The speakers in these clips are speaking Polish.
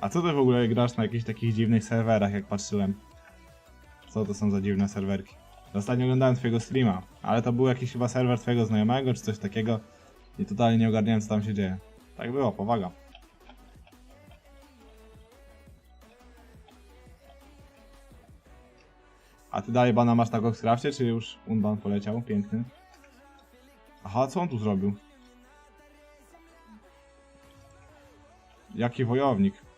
A co ty w ogóle grasz na jakichś takich dziwnych serwerach, jak patrzyłem? Co to są za dziwne serwerki? Ostatnio oglądałem twojego streama, ale to był jakiś chyba serwer twojego znajomego, czy coś takiego. I totalnie nie ogarniałem, co tam się dzieje. Tak było, powaga. A ty dalej bana masz na Coxcrafcie, czy już unban poleciał? Piękny. Aha, co on tu zrobił? Jaki wojownik?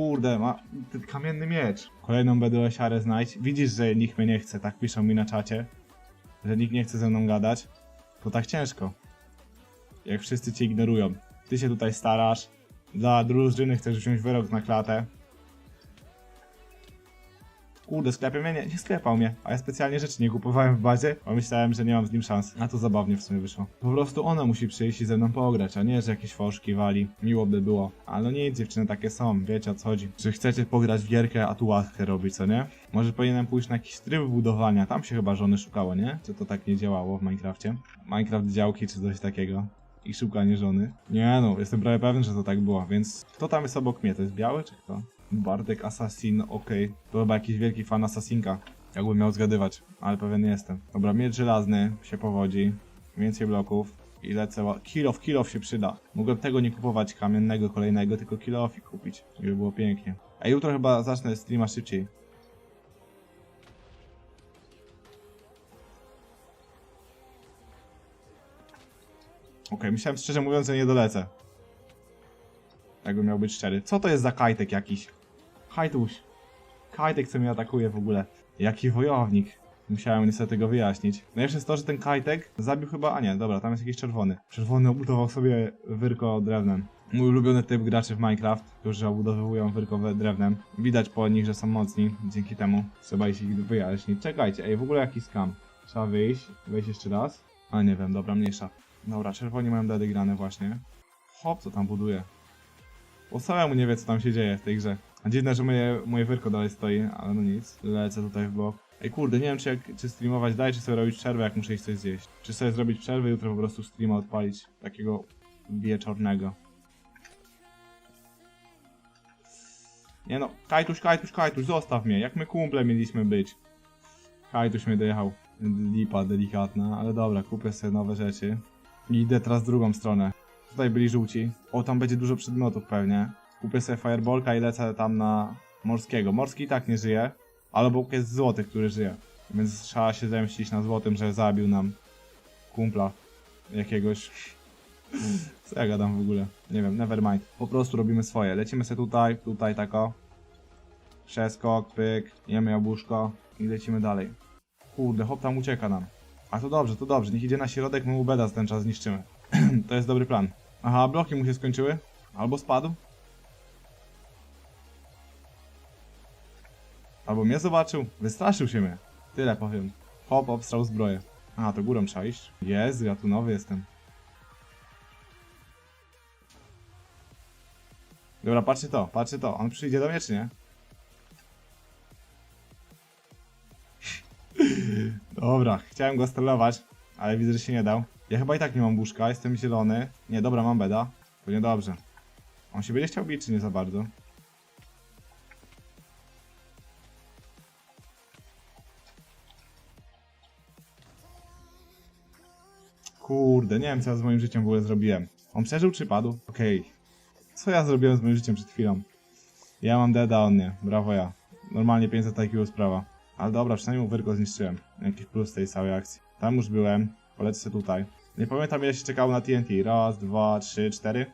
Kurde, ma ten kamienny miecz. Kolejną BDS-arę znajdź. Widzisz, że nikt mnie nie chce, tak piszą mi na czacie. Że nikt nie chce ze mną gadać. To tak ciężko. Jak wszyscy cię ignorują. Ty się tutaj starasz. Dla drużyny chcesz wziąć wyrok na klatę. Kurde, sklepie mnie nie, nie sklepał mnie, a ja specjalnie rzeczy nie kupowałem w bazie, bo myślałem, że nie mam z nim szans. A to zabawnie w sumie wyszło. Po prostu ona musi przyjść i ze mną pograć, a nie, że jakieś fałszki wali. Miło by było. Ale no nic, dziewczyny takie są, wiecie o co chodzi. Czy chcecie pograć w gierkę, a tu łatkę robić, co nie? Może powinienem pójść na jakiś tryb budowania, tam się chyba żony szukało, nie? Czy to tak nie działało w Minecrafcie? Minecraft działki czy coś takiego. I szukanie żony. Nie no, jestem prawie pewien, że to tak było, więc kto tam jest obok mnie? To jest biały czy kto? Bartek Assassin, okej. To chyba jakiś wielki fan Assassinka. Jakbym miał zgadywać, ale pewien nie jestem. Dobra, miecz żelazny się powodzi. Więcej bloków. I lecę. ła- kill off się przyda. Mogłem tego nie kupować kamiennego kolejnego, tylko kill off kupić. I by było pięknie. A jutro chyba zacznę streama szybciej. Okej, myślałem szczerze mówiąc, że nie dolecę. Jakbym miał być szczery. Co to jest za kajtek jakiś? Hajtuś. Kajtek, co mnie atakuje w ogóle. Jaki wojownik. Musiałem niestety go wyjaśnić. Najlepsze jest to, że ten kajtek zabił chyba... A nie, dobra, tam jest jakiś czerwony. Czerwony obudował sobie wyrko drewnem. Mój ulubiony typ graczy w Minecraft, którzy obudowują wyrko drewnem. Widać po nich, że są mocni. Dzięki temu trzeba ich wyjaśnić. Czekajcie, ej, w ogóle jaki skam. Trzeba wyjść, wejść jeszcze raz. A nie wiem, dobra, mniejsza. Dobra, czerwoni mają dady grane właśnie. Hop, co tam buduje. Bo samemu nie wie, co tam się dzieje w tej grze. Dziwne, że moje, moje wyrko dalej stoi, ale no nic. Lecę tutaj w bok. Ej kurde, nie wiem czy, jak, czy streamować dalej, czy sobie robić przerwę, jak muszę iść coś zjeść. Czy sobie zrobić przerwę jutro po prostu streama odpalić. Takiego wieczornego. Nie no, Kajtuś, Kajtuś, Kajtuś, zostaw mnie. Jak my kumple mieliśmy być. Kajtuś mnie dojechał. Lipa delikatna, ale dobra, kupię sobie nowe rzeczy. I idę teraz w drugą stronę. Tutaj byli żółci. O, tam będzie dużo przedmiotów pewnie. Kupię sobie fireballka i lecę tam na morskiego. Morski i tak nie żyje, ale Bóg jest złoty, który żyje. Więc trzeba się zemścić na złotym, że zabił nam kumpla jakiegoś. Co ja gadam w ogóle? Nie wiem, nevermind. Po prostu robimy swoje. Lecimy sobie tutaj, tutaj tako. Przeskok, pyk, jemy jabłuszko i lecimy dalej. Kurde, hop tam ucieka nam. A to dobrze, to dobrze. Niech idzie na środek, my mu beda z ten czas zniszczymy. to jest dobry plan. Aha, bloki mu się skończyły. Albo spadł. Albo mnie zobaczył. Wystraszył się mnie. Tyle powiem. Hop, obstrał zbroję. Aha, to górą trzeba iść. Jest, ja tu nowy jestem. Dobra, patrzcie to, patrzcie to. On przyjdzie do mnie, czy nie? Dobra, chciałem go stelować, ale widzę, że się nie dał. Ja chyba i tak nie mam łóżka, jestem zielony. Nie, dobra, mam beda. To niedobrze. On się będzie chciał bić, czy nie za bardzo? Kurde, nie wiem co ja z moim życiem w ogóle zrobiłem. On przeżył czy padł? Okej. Co ja zrobiłem z moim życiem przed chwilą? Ja mam deda, on nie. Brawo ja. Normalnie 500 IQ sprawa. Ale dobra, przynajmniej mu wyrko zniszczyłem. Jakiś plus tej całej akcji. Tam już byłem. Polecę tutaj. Nie pamiętam ile się czekało na TNT. Raz, dwa, trzy, cztery.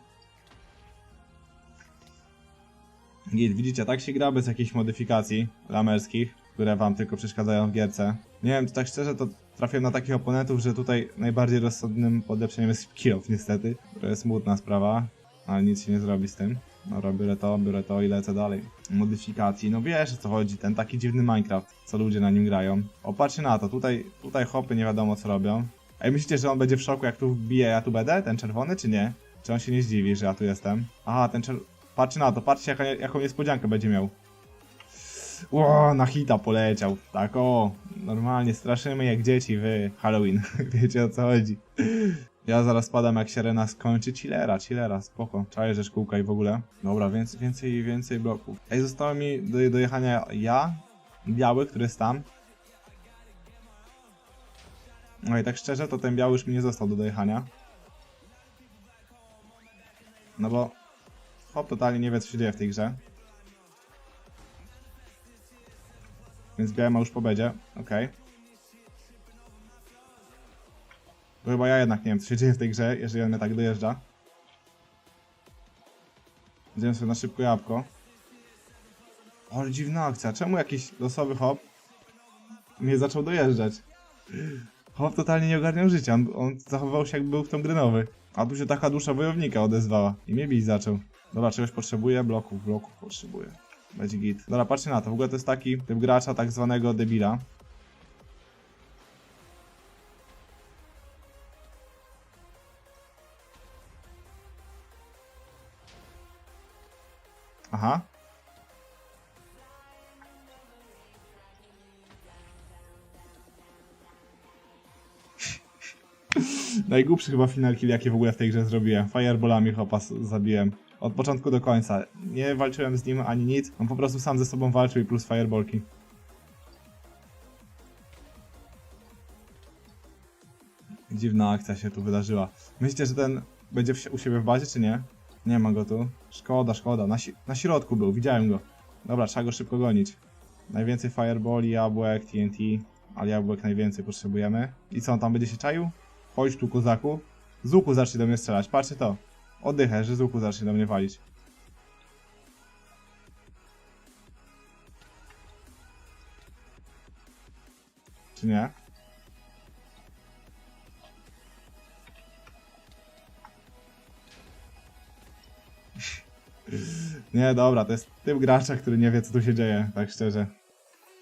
Git, widzicie, tak się gra bez jakichś modyfikacji lamerskich, które wam tylko przeszkadzają w gierce. Nie wiem, to tak szczerze, to trafiłem na takich oponentów, że tutaj najbardziej rozsądnym podlepszeniem jest kilof, niestety. To jest smutna sprawa, ale nic się nie zrobi z tym. Dobra, biorę to, biorę to i lecę dalej. Modyfikacji, no wiesz o co chodzi, ten taki dziwny Minecraft, co ludzie na nim grają. O, patrzcie na to, tutaj, tutaj hopy nie wiadomo co robią. Ej, myślicie, że on będzie w szoku jak tu wbije, ja tu będę, ten czerwony, czy nie? Czy on się nie zdziwi, że ja tu jestem? Aha, ten czer... Patrzcie na to, patrzcie jaka, jaką niespodziankę będzie miał. Ło, na hita poleciał. Tak o, normalnie straszymy jak dzieci w Halloween. Wiecie o co chodzi. Ja zaraz spadam jak się arena skończy. Chillera, chillera, spoko. Czaję, że szkółka i w ogóle. Dobra, więcej, więcej więcej bloków. Ej, zostało mi do, do jechania ja, biały, który jest tam. No i tak szczerze, to ten biały już mi nie został do dojechania. No bo hop totalnie nie wie co się dzieje w tej grze. Więc biały ma już po bedzie, okej. To chyba ja jednak nie wiem co się dzieje w tej grze, jeżeli on mnie tak dojeżdża. Zjem sobie na szybko jabłko. O, ale dziwna akcja. Czemu jakiś losowy hop mnie zaczął dojeżdżać? Hop totalnie nie ogarniał życia. On, on zachowywał się jakby był w tą gry nowy. A tu się taka dusza wojownika odezwała. I mnie bić zaczął. Dobra, czegoś potrzebuję? Bloków, bloków potrzebuję. Będzie git. Dobra, patrzcie na to. W ogóle to jest taki typ gracza tak zwanego debila. Aha. Najgłupszy chyba final kill, jaki w ogóle w tej grze zrobiłem. Fireballami chopa s- zabiłem. Od początku do końca. Nie walczyłem z nim ani nic. On po prostu sam ze sobą walczył i plus fireballki. Dziwna akcja się tu wydarzyła. Myślicie, że ten będzie u siebie w bazie, czy nie? Nie ma go tu. Szkoda, szkoda. Na, si- na środku był, widziałem go. Dobra, trzeba go szybko gonić. Najwięcej fireballi, jabłek, TNT. Ale jabłek najwięcej potrzebujemy. I co, on tam będzie się czaił? Chodź tu, kozaku. Z łuku zacznie do mnie strzelać, patrzcie to. Oddychaj, że z łuku zacznie do mnie walić. Czy nie? Nie, dobra, to jest typ gracza, który nie wie, co tu się dzieje, tak szczerze.